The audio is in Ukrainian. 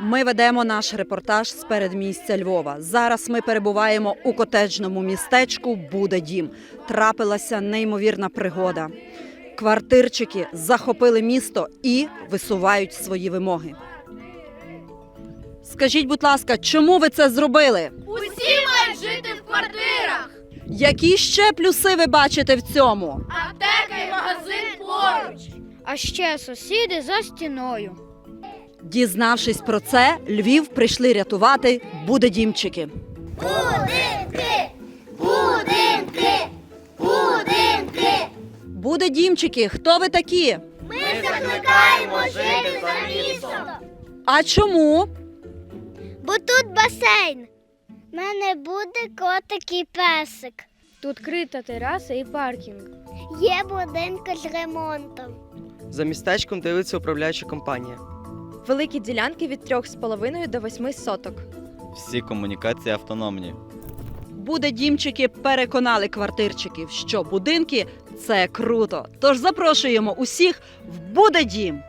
Ми ведемо наш репортаж з передмістя Львова. Зараз ми перебуваємо у котеджному містечку Буде дім. Трапилася неймовірна пригода. Квартирчики захопили місто і висувають свої вимоги. Скажіть, будь ласка, чому ви це зробили? Усі мають жити в квартирах. Які ще плюси ви бачите в цьому? Аптека і магазин поруч. А ще сусіди за стіною. Дізнавшись про це, Львів прийшли рятувати будедімчики. Будинки! Будинки! Будинки! Будедімчики, хто ви такі? Ми закликаємо жити за містом. А чому? Бо тут басейн. У мене буде котик і песик. Тут крита тераса і паркінг. Є будинки з ремонтом. За містечком дивиться управляюча компанія. Великі ділянки від 3,5 до 8 соток. Всі комунікації автономні. Буде дімчики переконали квартирчиків, що будинки це круто. Тож запрошуємо усіх в Будедім.